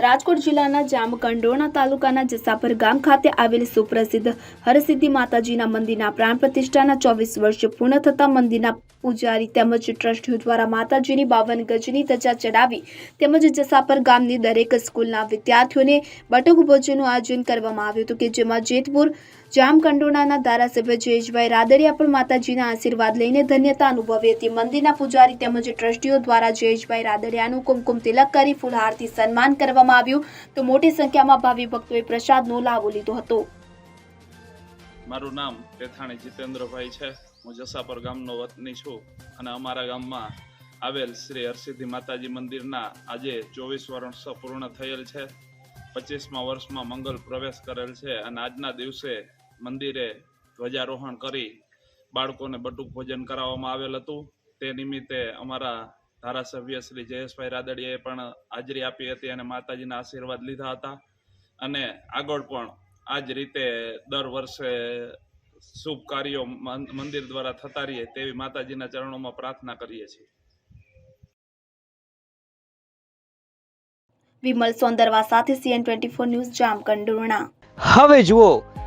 રાજકોટ જિલ્લાના જામકંડોરણા તાલુકાના જસાપર ગામ ખાતે આવેલ સુપ્રસિદ્ધ હરસિદ્ધિ માતાજીના મંદિરના પ્રાણ પ્રતિષ્ઠાના ચોવીસ વર્ષ પૂર્ણ થતા મંદિરના પૂજારી તેમજ ટ્રસ્ટીઓ દ્વારા માતાજીની બાવન ગજની ધજા ચડાવી તેમજ જસાપર ગામની દરેક સ્કૂલના વિદ્યાર્થીઓને બટક ભોજનનું આયોજન કરવામાં આવ્યું હતું કે જેમાં જેતપુર જામકંડોરણાના ધારાસભ્ય જયેશભાઈ રાદડિયા પણ માતાજીના આશીર્વાદ લઈને ધન્યતા અનુભવી હતી. મંદિરના પૂજારી તેમજ ટ્રસ્ટીઓ દ્વારા જયેશભાઈ રાદડિયાનું કુમકુમ તિલક કરી ફૂલહારથી સન્માન કરવામાં આવ્યું. તો મોટી સંખ્યામાં ભાવિ ભક્તોએ પ્રસાદનો લાભો લીધો હતો. મારું નામ પેથાણી જીતેન્દ્રભાઈ છે. હું જસાપર ગામનો વતની છું અને અમારા ગામમાં આવેલ શ્રી હરસિદ્ધિ માતાજી મંદિરના આજે ચોવીસ વર્ષ પૂર્ણ થયેલ છે. પચીસમા વર્ષમાં મંગલ પ્રવેશ કરેલ છે અને આજના દિવસે મંદિરે ધ્વજારોહણ કરી બાળકોને બટુક ભોજન કરાવવામાં આવેલ હતું. તે નિમિત્તે અમારા ધારાસભ્ય શ્રી જયેશભાઈ રાદડિયાએ પણ હાજરી આપી હતી અને માતાજીના આશીર્વાદ લીધા હતા. અને આગળ પણ આ જ રીતે દર વર્ષે શુભ કાર્યો મંદિર દ્વારા થતા રહીએ તેવી માતાજીના ચરણોમાં પ્રાર્થના કરીએ છીએ. વિમલ સોંદરવા સાથે CN twenty four news Jamkandorna. હવે જુઓ